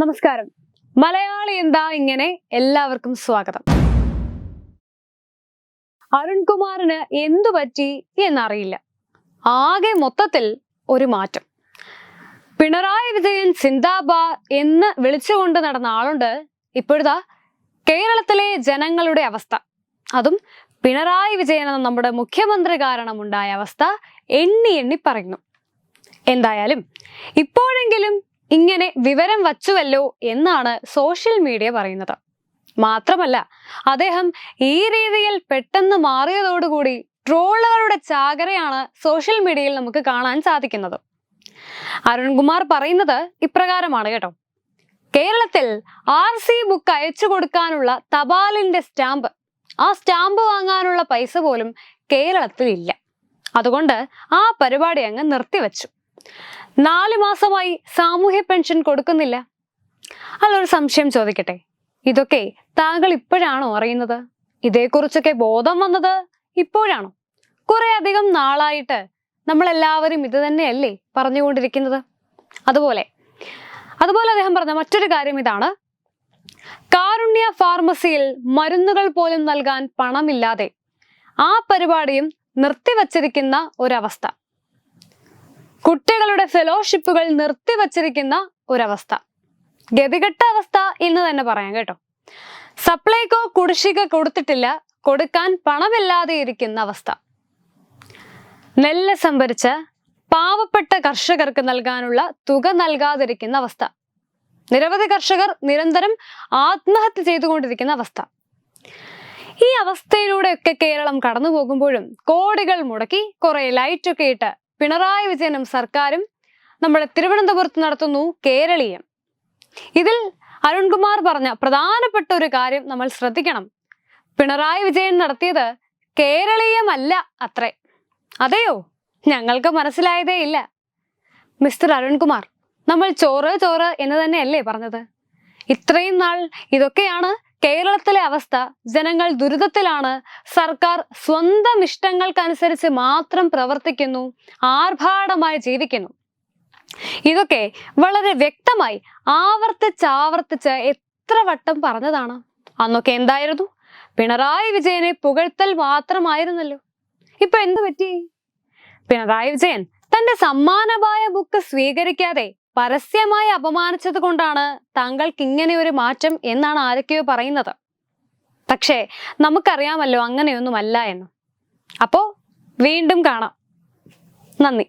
നമസ്കാരം. മലയാളി എന്താ ഇങ്ങനെ എല്ലാവർക്കും സ്വാഗതം. അരുൺകുമാറിന് എന്തു പറ്റി എന്നറിയില്ല. ആകെ മൊത്തത്തിൽ ഒരു മാറ്റം. പിണറായി വിജയൻ സിന്താബ എന്ന് വിളിച്ചുകൊണ്ട് നടന്ന ആളുണ്ട് ഇപ്പോഴതാ കേരളത്തിലെ ജനങ്ങളുടെ അവസ്ഥ. അതും പിണറായി വിജയൻ എന്ന നമ്മുടെ മുഖ്യമന്ത്രി കാരണമുണ്ടായ അവസ്ഥ എണ്ണി എണ്ണി പറയുന്നു. എന്തായാലും ഇപ്പോഴെങ്കിലും ഇങ്ങനെ വിവരം വച്ചുവല്ലോ എന്നാണ് സോഷ്യൽ മീഡിയ പറയുന്നത്. മാത്രമല്ല അദ്ദേഹം ഈ രീതിയിൽ പെട്ടെന്ന് മാറിയതോടുകൂടി ട്രോളുകളുടെ ചാകരയാണ് സോഷ്യൽ മീഡിയയിൽ നമുക്ക് കാണാൻ സാധിക്കുന്നത്. അരുൺകുമാർ പറയുന്നത് ഇപ്രകാരമാണ് കേട്ടോ. കേരളത്തിൽ ആർ സി ബുക്ക് അയച്ചു കൊടുക്കാനുള്ള തപാലിന്റെ സ്റ്റാമ്പ്. ആ സ്റ്റാമ്പ് വാങ്ങാനുള്ള പൈസ പോലും കേരളത്തിൽ ഇല്ല. അതുകൊണ്ട് ആ പരിപാടി അങ്ങ് നിർത്തിവെച്ചു. നാല് മാസമായി സാമൂഹ്യ പെൻഷൻ കൊടുക്കുന്നില്ല. അല്ലൊരു സംശയം ചോദിക്കട്ടെ. ഇതൊക്കെ താങ്കൾ ഇപ്പോഴാണോ അറിയുന്നത്? ഇതേക്കുറിച്ചൊക്കെ ബോധം വന്നത് ഇപ്പോഴാണോ? കുറെ അധികം നാളായിട്ട് നമ്മളെല്ലാവരും ഇത് തന്നെയല്ലേ പറഞ്ഞുകൊണ്ടിരിക്കുന്നത്? അതുപോലെ അതുപോലെ അദ്ദേഹം പറഞ്ഞ മറ്റൊരു കാര്യം ഇതാണ്. കാരുണ്യ ഫാർമസിയിൽ മരുന്നുകൾ പോലും നൽകാൻ പണമില്ലാതെ ആ പരിപാടിയും നിർത്തിവച്ചിരിക്കുന്ന ഒരവസ്ഥ. കുട്ടികളുടെ ഫെലോഷിപ്പുകൾ നിർത്തിവച്ചിരിക്കുന്ന ഒരവസ്ഥ. ഗതികെട്ട അവസ്ഥ എന്ന് തന്നെ പറയാം കേട്ടോ. സപ്ലൈകോ കുടിശ്ശിക കൊടുത്തിട്ടില്ല കൊടുക്കാൻ പണമില്ലാതെ ഇരിക്കുന്ന അവസ്ഥ. നെല്ല് സംഭരിച്ച് പാവപ്പെട്ട കർഷകർക്ക് നൽകാനുള്ള തുക നൽകാതിരിക്കുന്ന അവസ്ഥ. നിരവധി കർഷകർ നിരന്തരം ആത്മഹത്യ ചെയ്തുകൊണ്ടിരിക്കുന്ന അവസ്ഥ. ഈ അവസ്ഥയിലൂടെയൊക്കെ കേരളം കടന്നു പോകുമ്പോഴും കോടികൾ മുടക്കി കുറെ ലൈറ്റൊക്കെ ഇട്ട് പിണറായി വിജയനും സർക്കാരും നമ്മുടെ തിരുവനന്തപുരത്ത് നടത്തുന്നു കേരളീയം. ഇതിൽ അരുൺകുമാർ പറഞ്ഞ പ്രധാനപ്പെട്ട ഒരു കാര്യം നമ്മൾ ശ്രദ്ധിക്കണം. പിണറായി വിജയൻ നടത്തിയത് കേരളീയമല്ല അത്രേ. അതെയോ? ഞങ്ങൾക്ക് മനസ്സിലായതേ ഇല്ല. മിസ്റ്റർ അരുൺകുമാർ നമ്മൾ ചോറ് ചോറ് എന്ന് തന്നെയല്ലേ പറഞ്ഞത്? ഇത്രയും നാൾ ഇതൊക്കെയാണ് കേരളത്തിലെ അവസ്ഥ ജനങ്ങൾ ദുരിതത്തിലാണ്. സർക്കാർ സ്വന്തം ഇഷ്ടങ്ങൾക്കനുസരിച്ച് മാത്രം പ്രവർത്തിക്കുന്നു ആർഭാടമായി ജീവിക്കുന്നു. ഇതൊക്കെ വളരെ വ്യക്തമായി ആവർത്തിച്ചാവർത്തിച്ച് എത്ര വട്ടം പറഞ്ഞതാണ്. അന്നൊക്കെ എന്തായിരുന്നു? പിണറായി വിജയനെ പുകഴ്ത്തൽ മാത്രമായിരുന്നല്ലോ. ഇപ്പൊ എന്തു പറ്റി? പിണറായി വിജയൻ തന്റെ സമ്മാനമായ ബുക്ക് സ്വീകരിക്കാതെ പരസ്യമായി അപമാനിച്ചത് കൊണ്ടാണ് താങ്കൾക്ക് ഇങ്ങനെ ഒരു മാറ്റം എന്നാണ് ആരൊക്കെയോ പറയുന്നത്. പക്ഷേ നമുക്കറിയാമല്ലോ അങ്ങനെയൊന്നുമല്ല എന്ന്. അപ്പോൾ വീണ്ടും കാണാം. നന്ദി.